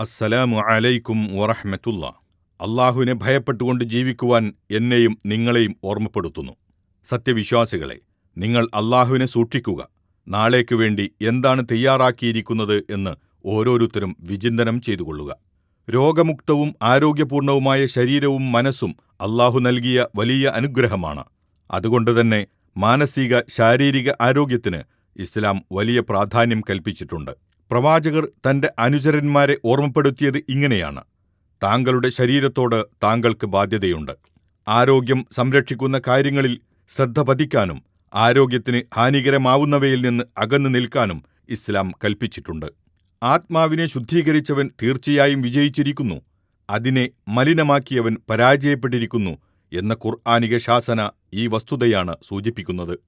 അസ്സലാമു അലൈക്കും വറഹ്മത്തുള്ള. അള്ളാഹുവിനെ ഭയപ്പെട്ടുകൊണ്ട് ജീവിക്കുവാൻ എന്നെയും നിങ്ങളെയും ഓർമ്മപ്പെടുത്തുന്നു. സത്യവിശ്വാസികളെ നിങ്ങൾ അള്ളാഹുവിനെ സൂക്ഷിക്കുക. നാളേക്കു വേണ്ടി എന്താണ് തയ്യാറാക്കിയിരിക്കുന്നത് എന്ന് ഓരോരുത്തരും വിചിന്തനം ചെയ്തുകൊള്ളുക. രോഗമുക്തവും ആരോഗ്യപൂർണവുമായ ശരീരവും മനസ്സും അള്ളാഹു നൽകിയ വലിയ അനുഗ്രഹമാണ്. അതുകൊണ്ടുതന്നെ മാനസിക ശാരീരിക ആരോഗ്യത്തിന് ഇസ്ലാം വലിയ പ്രാധാന്യം കൽപ്പിച്ചിട്ടുണ്ട്. പ്രവാചകർ തന്റെ അനുചരന്മാരെ ഓർമ്മപ്പെടുത്തിയത് ഇങ്ങനെയാണ്. താങ്കളുടെ ശരീരത്തോട് താങ്കൾക്ക് ബാധ്യതയുണ്ട്. ആരോഗ്യം സംരക്ഷിക്കുന്ന കാര്യങ്ങളിൽ ശ്രദ്ധ പതിക്കാനും ആരോഗ്യത്തിന് ഹാനികരമാവുന്നവയിൽ നിന്ന് അകന്നു നിൽക്കാനും ഇസ്ലാം കൽപ്പിച്ചിട്ടുണ്ട്. ആത്മാവിനെ ശുദ്ധീകരിച്ചവൻ തീർച്ചയായും വിജയിച്ചിരിക്കുന്നു. അതിനെ മലിനമാക്കിയവൻ പരാജയപ്പെട്ടിരിക്കുന്നു എന്ന ഖുർആാനിക ശാസന ഈ വസ്തുതയാണ് സൂചിപ്പിക്കുന്നത്.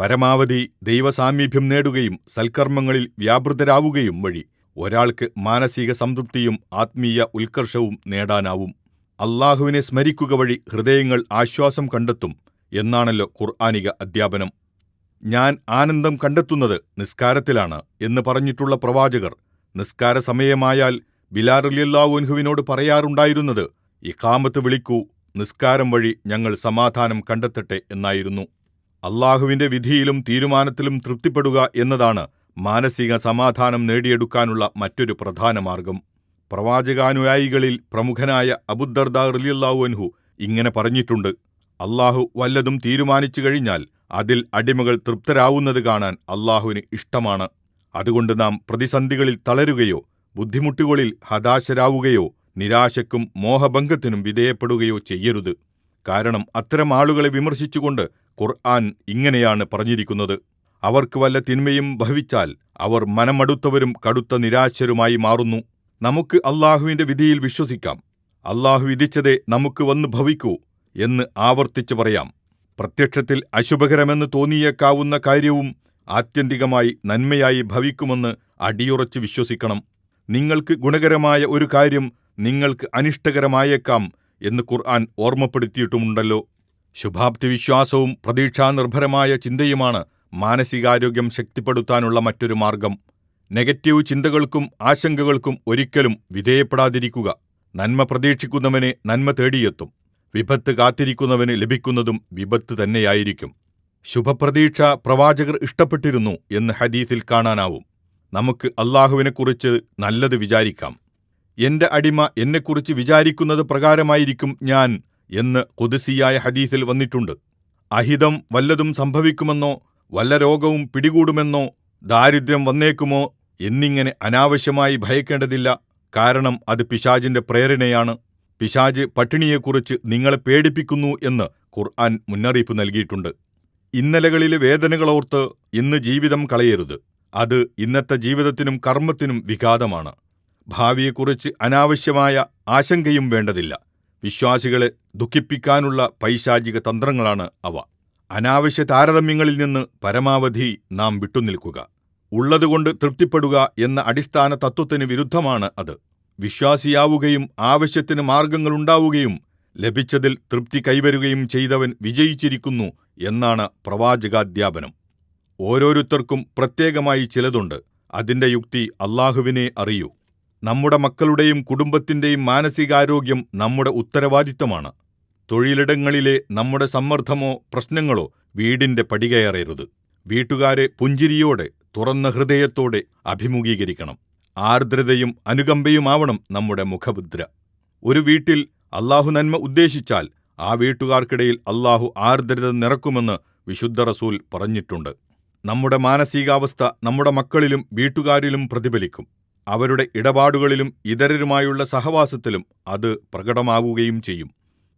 പരമാവധി ദൈവസാമീപ്യം നേടുകയും സൽക്കർമ്മങ്ങളിൽ വ്യാപൃതരാവുകയും വഴി ഒരാൾക്ക് മാനസിക സംതൃപ്തിയും ആത്മീയ ഉത്കർഷവും നേടാനാവും. അള്ളാഹുവിനെ സ്മരിക്കുക വഴി ഹൃദയങ്ങൾ ആശ്വാസം കണ്ടെത്തും എന്നാണല്ലോ ഖുർആാനിക അധ്യാപനം. ഞാൻ ആനന്ദം കണ്ടെത്തുന്നത് നിസ്കാരത്തിലാണ് എന്ന് പറഞ്ഞിട്ടുള്ള പ്രവാചകർ നിസ്കാര സമയമായാൽ ബിലാറിയല്ലാവുൻഹുവിനോട് പറയാറുണ്ടായിരുന്നത് ഇഖാമത്ത് വിളിക്കൂ നിസ്കാരം വഴി ഞങ്ങൾ സമാധാനം കണ്ടെത്തട്ടെ എന്നായിരുന്നു. അള്ളാഹുവിന്റെ വിധിയിലും തീരുമാനത്തിലും തൃപ്തിപ്പെടുക എന്നതാണ് മാനസിക സമാധാനം നേടിയെടുക്കാനുള്ള മറ്റൊരു പ്രധാന മാർഗം. പ്രവാചകാനുയായികളിൽ പ്രമുഖനായ അബുദ്ദർദ റിലിയല്ലാഹു അൻഹു ഇങ്ങനെ പറഞ്ഞിട്ടുണ്ട്. അള്ളാഹു വല്ലതും തീരുമാനിച്ചു കഴിഞ്ഞാൽ അതിൽ അടിമകൾ തൃപ്തരാവുന്നത് കാണാൻ അള്ളാഹുവിന് ഇഷ്ടമാണ്. അതുകൊണ്ട് നാം പ്രതിസന്ധികളിൽ തളരുകയോ ബുദ്ധിമുട്ടുകളിൽ ഹതാശരാവുകയോ നിരാശക്കും മോഹഭംഗത്തിനും വിധേയപ്പെടുകയോ ചെയ്യരുത്. കാരണം അത്തരം ആളുകളെ വിമർശിച്ചുകൊണ്ട് ഖുർആൻ ഇങ്ങനെയാണ് പറഞ്ഞിരിക്കുന്നത്. അവർക്ക് വല്ല തിന്മയും ഭവിച്ചാൽ അവർ മനമടുത്തവരും കടുത്ത നിരാശരുമായി മാറുന്നു. നമുക്ക് അള്ളാഹുവിന്റെ വിധിയിൽ വിശ്വസിക്കാം. അള്ളാഹു വിധിച്ചതേ നമുക്ക് വന്നു ഭവിക്കൂ എന്ന് ആവർത്തിച്ചു പറയാം. പ്രത്യക്ഷത്തിൽ അശുഭകരമെന്ന് തോന്നിയേക്കാവുന്ന കാര്യവും ആത്യന്തികമായി നന്മയായി ഭവിക്കുമെന്ന് അടിയുറച്ച് വിശ്വസിക്കണം. നിങ്ങൾക്ക് ഗുണകരമായ ഒരു കാര്യം നിങ്ങൾക്ക് അനിഷ്ടകരമായേക്കാം എന്ന് ഖുർആൻ ഓർമ്മപ്പെടുത്തിയിട്ടുമുണ്ടല്ലോ. ശുഭാപ്തി വിശ്വാസവും പ്രതീക്ഷാനിർഭരമായ ചിന്തയുമാണ് മാനസികാരോഗ്യം ശക്തിപ്പെടുത്താനുള്ള മറ്റൊരു മാർഗം. നെഗറ്റീവ് ചിന്തകൾക്കും ആശങ്കകൾക്കും ഒരിക്കലും വിധേയപ്പെടാതിരിക്കുക. നന്മ പ്രതീക്ഷിക്കുന്നവനെ നന്മ തേടിയെത്തും. വിപത്ത് കാത്തിരിക്കുന്നവന് ലഭിക്കുന്നതും വിപത്ത് തന്നെയായിരിക്കും. ശുഭപ്രതീക്ഷ പ്രവാചകർ ഇഷ്ടപ്പെട്ടിരുന്നു എന്ന് ഹദീസിൽ കാണാനാവും. നമുക്ക് അള്ളാഹുവിനെക്കുറിച്ച് നല്ലത് വിചാരിക്കാം. എന്റെ അടിമ എന്നെക്കുറിച്ച് വിചാരിക്കുന്നത് പ്രകാരമായിരിക്കും ഞാൻ എന്ന് കൊതുസിയായ ഹദീസിൽ വന്നിട്ടുണ്ട്. അഹിതം വല്ലതും സംഭവിക്കുമെന്നോ വല്ല രോഗവും പിടികൂടുമെന്നോ ദാരിദ്ര്യം വന്നേക്കുമോ എന്നിങ്ങനെ അനാവശ്യമായി ഭയക്കേണ്ടതില്ല. കാരണം അത് പിശാജിന്റെ പ്രേരണയാണ്. പിശാജ് പട്ടിണിയെക്കുറിച്ച് നിങ്ങളെ പേടിപ്പിക്കുന്നു എന്ന് ഖുർആൻ മുന്നറിയിപ്പ് നൽകിയിട്ടുണ്ട്. ഇന്നലകളിലെ വേദനകളോർത്ത് ഇന്ന് ജീവിതം കളയരുത്. അത് ഇന്നത്തെ ജീവിതത്തിനും കർമ്മത്തിനും വിഘാതമാണ്. ഭാവിയെക്കുറിച്ച് അനാവശ്യമായ ആശങ്കയും വേണ്ടതില്ല. വിശ്വാസികളെ ദുഃഖിപ്പിക്കാനുള്ള പൈശാചിക തന്ത്രങ്ങളാണ് അവ. അനാവശ്യ താരതമ്യങ്ങളിൽ നിന്ന് പരമാവധി നാം വിട്ടുനിൽക്കുക. ഉള്ളതുകൊണ്ട് തൃപ്തിപ്പെടുക എന്ന അടിസ്ഥാന തത്വത്തിന് വിരുദ്ധമാണ് അത്. വിശ്വാസിയാവുകയും ആവശ്യത്തിന് മാർഗങ്ങളുണ്ടാവുകയും ലഭിച്ചതിൽ തൃപ്തി കൈവരുകയും ചെയ്തവൻ വിജയിച്ചിരിക്കുന്നു എന്നാണ് പ്രവാചകാധ്യാപനം. ഓരോരുത്തർക്കും പ്രത്യേകമായി ചിലതുണ്ട്. അതിന്റെ യുക്തി അള്ളാഹുവിനെ അറിയൂ. നമ്മുടെ മക്കളുടെയും കുടുംബത്തിന്റെയും മാനസികാരോഗ്യം നമ്മുടെ ഉത്തരവാദിത്തമാണ് തൊഴിലിടങ്ങളിലെ നമ്മുടെ സമ്മർദ്ദമോ പ്രശ്നങ്ങളോ വീടിന്റെ പടികയറരുത്. വീട്ടുകാരെ പുഞ്ചിരിയോടെ തുറന്ന ഹൃദയത്തോടെ അഭിമുഖീകരിക്കണം. ആർദ്രതയും അനുകമ്പയുമാവണം നമ്മുടെ മുഖമുദ്ര. ഒരു വീട്ടിൽ അല്ലാഹു നന്മ ഉദ്ദേശിച്ചാൽ ആ വീട്ടുകാർക്കിടയിൽ അല്ലാഹു ആർദ്രത നിറക്കുമെന്ന് വിശുദ്ധ റസൂൽ പറഞ്ഞിട്ടുണ്ട്. നമ്മുടെ മാനസികാവസ്ഥ നമ്മുടെ മക്കളിലും വീട്ടുകാരിലും പ്രതിഫലിക്കും. അവരുടെ ഇടപാടുകളിലും ഇതരരുമായുള്ള സഹവാസത്തിലും അത് പ്രകടമാവുകയും ചെയ്യും.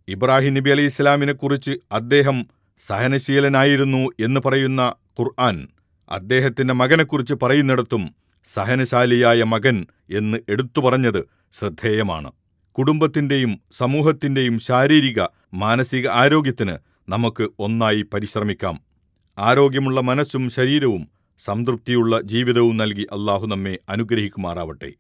ഇബ്രാഹിം നബി അലൈഹി ഇസ്ലാമിനെക്കുറിച്ച് അദ്ദേഹം സഹനശീലനായിരുന്നു എന്ന് പറയുന്ന ഖുർആൻ അദ്ദേഹത്തിന്റെ മകനെക്കുറിച്ച് പറയുന്നിടത്തും സഹനശാലിയായ മകൻ എന്ന് എടുത്തു പറഞ്ഞത് ശ്രദ്ധേയമാണ്. കുടുംബത്തിന്റെയും സമൂഹത്തിന്റെയും ശാരീരിക മാനസിക ആരോഗ്യത്തിന് നമുക്ക് ഒന്നായി പരിശ്രമിക്കാം. ആരോഗ്യമുള്ള മനസ്സും ശരീരവും സംതൃപ്തിയുള്ള ജീവിതവും നൽകി അള്ളാഹു നമ്മെ അനുഗ്രഹിക്കുമാറാവട്ടെ.